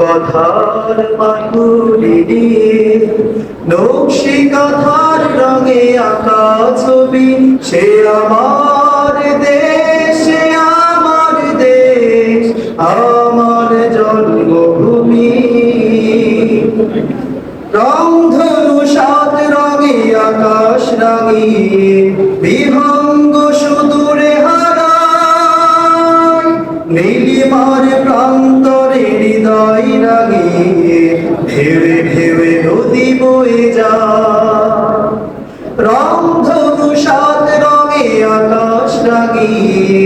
কথার মাধুরী দিয়ে, নকশি কথার রঙে আঁকা ছবি, সে আমার দেশ আমার দেশ, আমার জন্মভূমি। রংধনু ঢেউে ঢেউে নদী বয়ে যায়। রংধনু সাত রঙে আকাশ রাঙিয়ে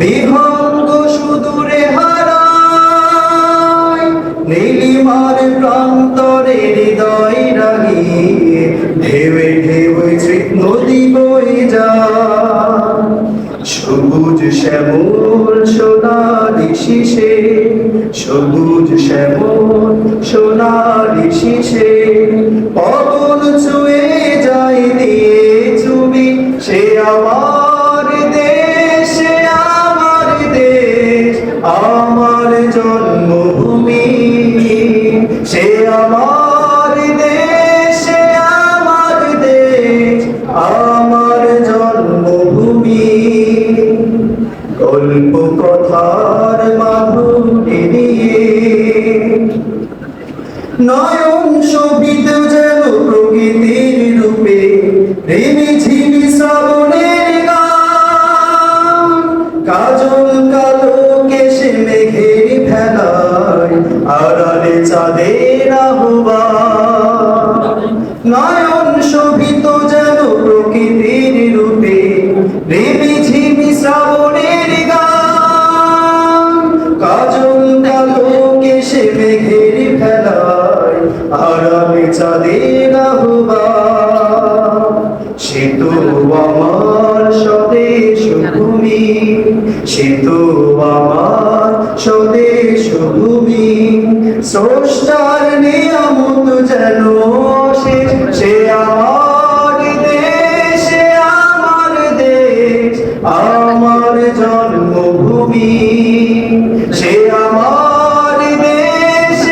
বিহঙ্গ সুদূরে হারায়। নীলিমার প্রান্তরে হৃদয় রাঙিয়ে ঢেউে ঢেউে নদী বয়ে যায়। সবুজ শ্যামল শিশে সবুজ শ্যামল সোনালি শিশে পবন কাজল কালো কেশে মেঘের ভেলায়, আড়ালে চাঁদের নয়ন শোভিত যেন প্রকৃতির রূপে শ্রাবণের গান। কাজল কালো কেশে মেঘের ফেলায় আরামে চাঁদের আহ্বান। সে আমার ভূমি সে তো আমার স্বদেশ ভূমি স্রষ্টার নিয়ামত যেন শেষ, সে আমার দেশ আমার দেশ, আমার জন্মভূমি। সে আমার দেশ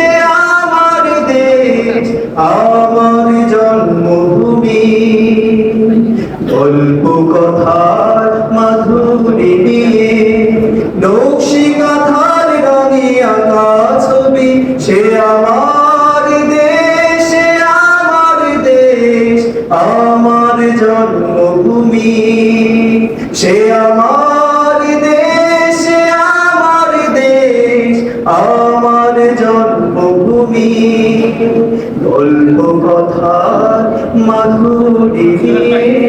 আমার দেশ, আমার জন্মভূমি। কথার রঙে আঁকা ছবি, সে আমার দেশ আমার দেশ, আমার জন্মভূমি। সে আমার দেশ দেশ, আমার জন্মভূমি। গল্প কথা মাধুরী।